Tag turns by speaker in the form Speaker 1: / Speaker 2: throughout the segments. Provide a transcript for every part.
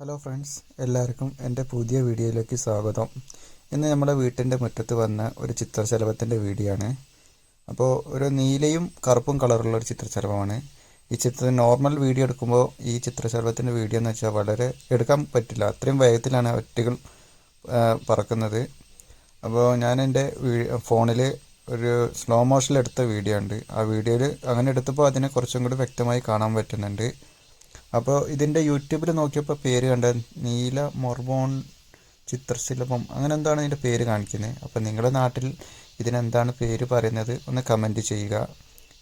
Speaker 1: Hello friends എല്ലാവർക്കും എന്റെ പുതിയ വീഡിയോയിലേക്ക് സ്വാഗതം. ഇന്ന് നമ്മുടെ വീട്ടിന്റെ മുറ്റത്ത് വന്ന ഒരു ചിത്രശലഭത്തിന്റെ വീഡിയോ ആണ്. അപ്പോൾ ഒരു നീലയും കറുപ്പും കളറുള്ള ഒരു ചിത്രശലഭമാണ്. ഈ ചിത്രത്തിന് നോർമൽ വീഡിയോ എടുക്കുമ്പോൾ ഈ ചിത്രശലഭത്തിന്റെ വീഡിയോ എന്ന് വെച്ചാൽ വളരെ എടുക്കാൻ പറ്റില്ല. അത്രയും വേഗത്തിലാണ് ഒറ്റകൾ പറക്കുന്നത്. അപ്പോൾ ഞാൻ എന്റെ ഫോണിൽ ഒരു സ്ലോ മോഷനിൽ എടുത്ത വീഡിയോ ഉണ്ട്. ആ വീഡിയോയിൽ അങ്ങനെ എടുത്തപ്പോൾ അതിനെ കുറച്ചും കൂടി വ്യക്തമായി കാണാൻ പറ്റുന്നുണ്ട്. അപ്പോൾ ഇതിന്റെ യൂട്യൂബിൽ നോക്കിയപ്പോൾ പേര് കണ്ട നീല മൊർബോൺ ചിത്രശില്പം അങ്ങനെ എന്താണ് ഇതിന്റെ പേര് കാണിക്കുന്നത് അപ്പോൾ നിങ്ങളുടെ നാട്ടിൽ ഇതിനെന്താണ് പേര് പറയുന്നത് ഒന്ന് കമന്റ് ചെയ്യുക.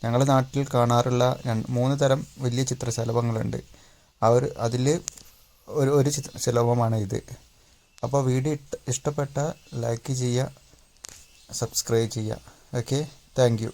Speaker 1: ഞങ്ങളുടെ നാട്ടിൽ കാണാറുള്ള മൂന്ന് തരം വലിയ ചിത്രശലഭങ്ങളുണ്ട്. അവർ അതിൽ ഒരു ഒരു ചിത്രശലഭമാണ് ഇത്. അപ്പോൾ വീഡിയോ ഇഷ്ടപ്പെട്ട ലൈക്ക് ചെയ്യുക സബ്സ്ക്രൈബ് ചെയ്യുക. ഓക്കെ? താങ്ക്